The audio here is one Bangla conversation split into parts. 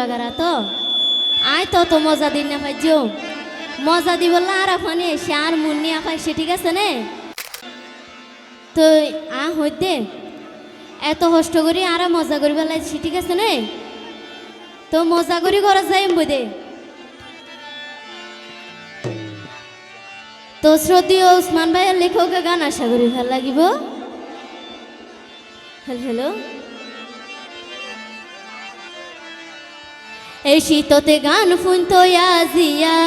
গুড়াগাড়া তো? আয় তো তো মজা দিন না ভাই মজা দি বললা আর আফানি এসে আর মুন্নি ঠিক আছে নে? তো আ, হইতে এত কষ্ট করি আর মজা করি ঠিক আছে নে? তো মজা করি করা যাই বুঝে তো ভাইয়ের লেখকের গান আশা করি ভালো লাগিব? Hello hello. এই শীততে গান ফুনতো আজিয়া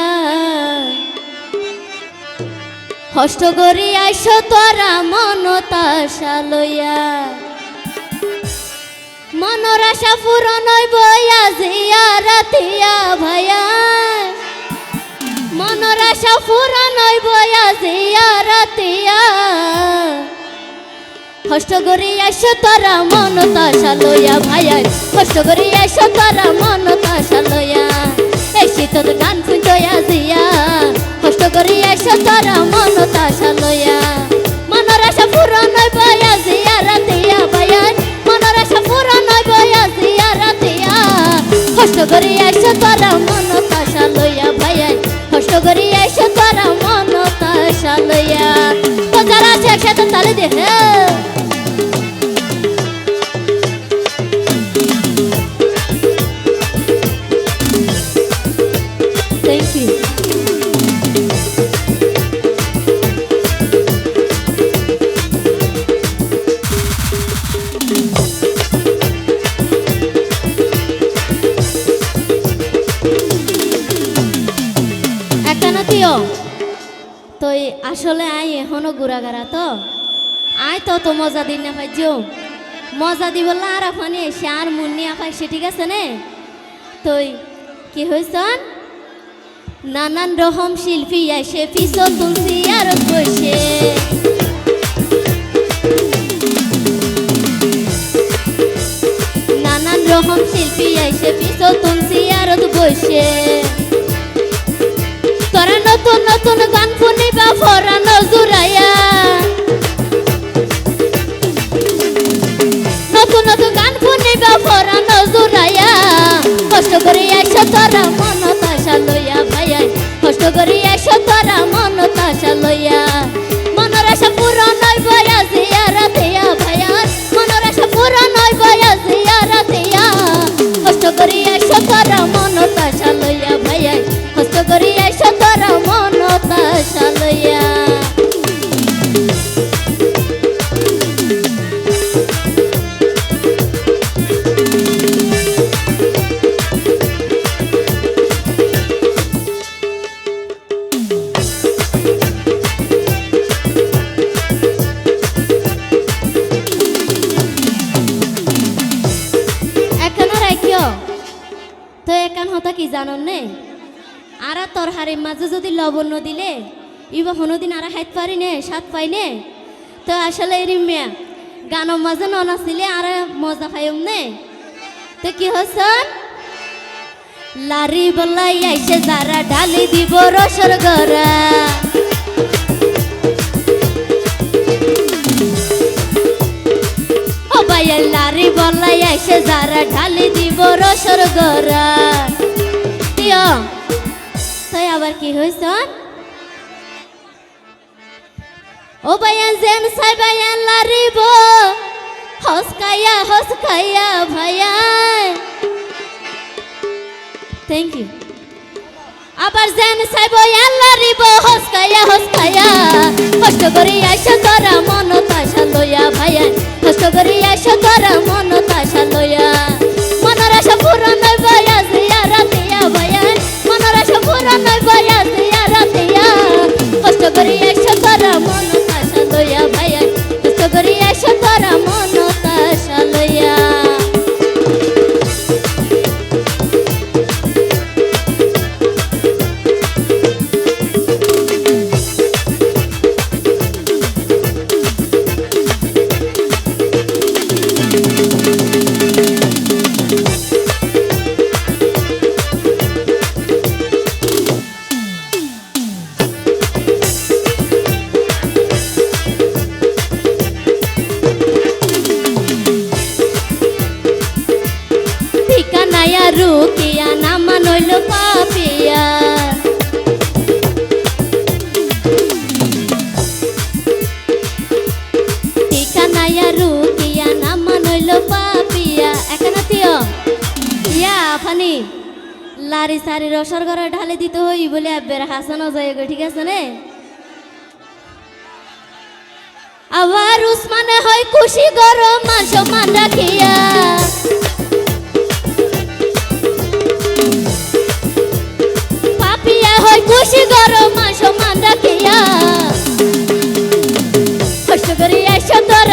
হষ্ট করি আইস তোরা মনতা সালইয়া মনৰ আশা পূৰণ বয়া জিয়া ৰাতিয়া ভায়া মনৰ আশা পূৰণ বয়া জিয়া ৰাতিয়া কষ্ট করি আইসো তোরা মন তাশা লইয়া ভাইয়া। কষ্ট করি আইসো তোরা মন তাশা লইয়া। এই শীতত গান ফুঞ্জয়া জিয়া কষ্ট করি আইসো তোরা মন তাশা লইয়া। মনের আশা কষ্ট করি আইসো তোরা মন কষ্ট করি আইসো তোরা মন আছে একসাথে তালে আসলে আই, এখনও গুড়াগাড়া তো। আয় তো মজা দিন না ভাই মজা দি বললা আর আফানি এসে আর মুন্নি আফা এসে ঠিক আছে নে? তো কি হয়েছন নানান রকম শিল্পী এসে পিছন তুলসি আর বসে। নানান রকম শিল্পী এসে পিছন তুলসি আর বসে। তোরা নতুন নতুন গান শুনিবা ফরানো জুড়াইয়া নতুন নতুন গান শুনিবা ফরানো জুড়াইয়া কষ্ট করে আইসো তোরা মন জানন আর তোর হারের মাঝে যদি লবণ ন দিলে, ইবা হনোদিন আর হাইত পারি নে, স্বাদ পাই নে? তো আসলে এরি মেয়া গানের মাঝে ন নাছিলে আর মজা পাইম নে? তো কি হসন লারি বলাই আইসে যারা ঢালি দিব রসর গরা ও ভাইয়া, লারি বলাই আইসে যারা ঢালি দিব রসর গরা আবার কি হইছ? ও ভাইয়া জেন সাই ভাইয়া লারিব। হসকাইয়া হসকাইয়া ভাইয়া। থ্যাংক ইউ আবার জেন সাইব লারিব, হসকাইয়া হসকাইয়া। কষ্ট মন তাশা লইয়া ভাইয়া। কষ্ট করি আইসা আফানি। লারি সারি রসর ঘরে ঢালে দিতে হই বলে আব্বের হাসানো যায় ঠিক আছে নে? আবার উসমানে হয় খুশি গরো মান সমান খিয়া পাপিয়া হয় খুশি গরম মান সমান রাখিয়া। কষ্ট এসে তোর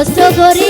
কষ্ট করে